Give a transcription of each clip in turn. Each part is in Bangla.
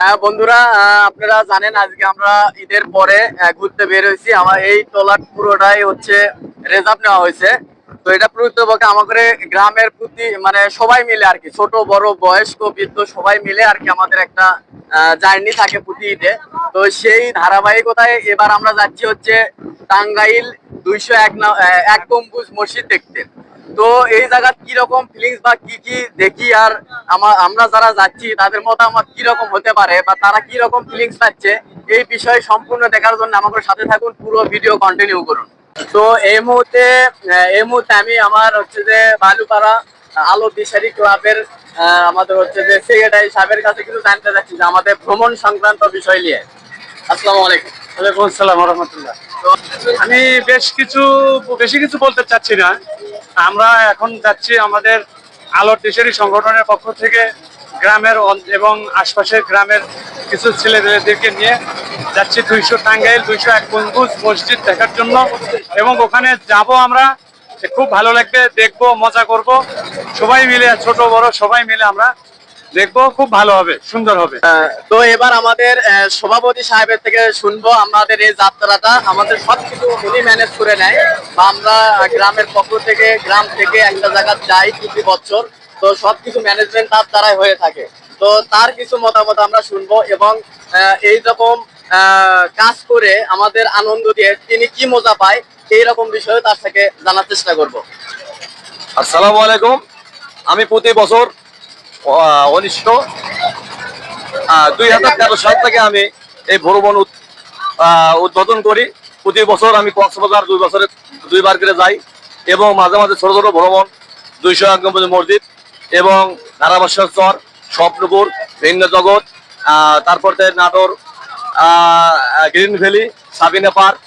হ্যাঁ বন্ধুরা আপনারা জানেন আজকে আমরা ঈদের পরে ঘুরতে বের হয়েছি। আমার এই টলার পুরোটাই হচ্ছে রেজার্ভ নেওয়া হয়েছে। তো এটা প্রকৃতপক্ষে আমাদের গ্রামের প্রতি মানে সবাই মিলে আর কি, ছোট, বড়, বয়স্ক, বৃদ্ধ সবাই মিলে আর কি আমাদের একটা জার্নি থাকে প্রতি ঈদে। তো সেই ধারাবাহিকতায় এবার আমরা যাচ্ছি হচ্ছে টাঙ্গাইল দুইশো এক গম্বুজ মসজিদ দেখতে। তো এই জায়গা কি রকম ফিলিংস বা কি কি দেখি আর আমা- আমরা যারা যাচ্ছি তাদের মতামত কি রকম হতে পারে বা তারা কি রকম ফিলিংস পাচ্ছে এই বিষয়ে সম্পূর্ণ দেখার জন্য আমাদের সাথে থাকুন পুরো ভিডিও কন্টিনিউ করুন। তো এই মুহূর্তে এই মুহূর্তে আমি আমার হচ্ছে যে বালুপাড়া আলো দিশারি ক্লাবের আমাদের হচ্ছে যে সেক্রেটারি সাহেবের কাছে কিছু জানতে চাচ্ছি যে আমাদের ভ্রমণ সংক্রান্ত বিষয় নিয়ে। আসসালামু আলাইকুম। ওয়ালাইকুম আসসালাম রহমতুল্লাহ। আমি বেশ কিছু বেশি কিছু বলতে চাচ্ছি না। আমরা এখন যাচ্ছি আমাদের আলোর দেশেরই সংগঠনের পক্ষ থেকে গ্রামের এবং আশপাশের গ্রামের কিছু ছেলেদেরকে নিয়ে যাচ্ছি দুইশো টাঙ্গাইল, দুইশো এক গম্বুজ মসজিদ দেখার জন্য। এবং ওখানে যাব আমরা খুব ভালো লাগবে, দেখব, মজা করব। সবাই মিলে, ছোট, বড়, সবাই মিলে আমরা দেখব খুব ভালো হবে সুন্দর হবে। তো এবার আমাদের সভাপতি সাহেবের থেকে শুনব আমাদের এই যাত্রাটা। আমাদের সবকিছু উনি ম্যানেজ করে নেয়। বা আমরা গ্রামের পক্ষ থেকে গ্রাম থেকে একটা জায়গা যাই প্রতি বছর। তো সবকিছু ম্যানেজমেন্ট তার দ্বারাই হয়ে থাকে। তো তার কিছু মতামত আমরা শুনব এবং এই রকম কাজ করে আমাদের আনন্দ দিয়ে তিনি কি মজা পায় এই রকম বিষয়ে তার থেকে জানার চেষ্টা করব। আসসালামু আলাইকুম। আমি প্রতি বছর উনিশশো দুই হাজার তেরো সাল থেকে আমি এই ভ্রমণ উদ- উদ্বোধন করি। প্রতি বছর আমি কক্সবাজার দুই বছরে দুইবার করে যাই এবং মাঝে মাঝে ছোট ছোট ভ্রমণ দুইশো এক মসজিদ এবং ধারাবাসর চর, স্বপ্নপুর, ভিন্ন জগৎ তারপর Natore Green Valley, Sabina Park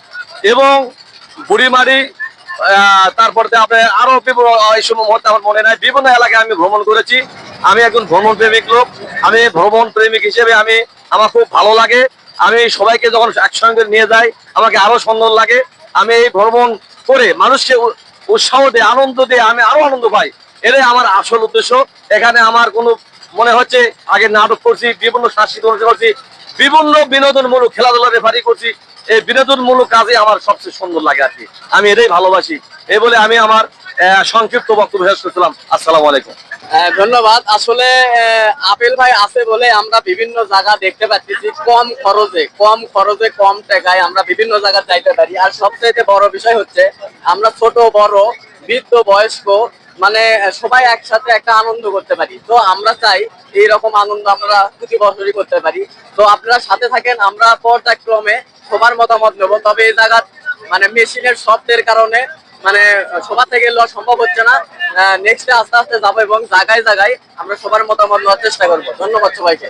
এবং বুড়িমারি তারপর আপনার আরও এই সময় আমার মনে নাই। বিভিন্ন এলাকায় আমি ভ্রমণ করেছি। আমি একজন ভ্রমণ প্রেমিক লোক, আমি ভ্রমণ প্রেমিক হিসেবে আমি, আমার খুব ভালো লাগে। আমি সবাইকে যখন একসঙ্গে নিয়ে যাই, আমাকে আরও সুন্দর লাগে। আমি এই ভ্রমণ করে মানুষকে উৎসাহ দিয়ে, আনন্দ দিয়ে আমি আরও আনন্দ পাই। এটাই আমার আসল উদ্দেশ্য। এখানে আমার কোনো মনে হচ্ছে, আগে নাটক করছি, বিভিন্ন সাংস্কৃতিক অনুষ্ঠান করছি, বিভিন্ন বিনোদনমূলক খেলাধুলা রেফারি করছি। এই বিনোদনমূলক কাজে আমার সবচেয়ে সুন্দর লাগে আর কি। আমি এটাই ভালোবাসি। এই বলে আমি আমার সংক্ষিপ্ত বক্তব্য শেষ করছিলাম। আসসালামু আলাইকুম। ধন্যবাদ। আসলে আপেল ভাই আছে বলে আমরা বিভিন্ন জায়গা দেখতে পাচ্ছি, কম খরচে কম খরচে, কম টাকায় আমরা বিভিন্ন জায়গা যাইতে পারি। আর সবচেয়ে বড় বিষয় হচ্ছে, আমরা ছোট, বড়, বৃদ্ধ, বয়স্ক মানে সবাই একসাথে একটা আনন্দ করতে পারি। তো আমরা চাই এই রকম আনন্দ আমরা প্রতি বছরই করতে পারি। তো আপনারা সাথে থাকেন, আমরা পর্যায়ক্রমে সবার মতামত নেব। তবে এই জায়গা মানে মেশিনের শব্দের কারণে মানে সবার থেকে লওয়া সম্ভব হচ্ছে না। নেক্সটে আস্তে আস্তে যাব এবং জায়গায় জায়গায় আমরা সবার মতামত নেওয়ার চেষ্টা করব। ধন্যবাদ সবাইকে।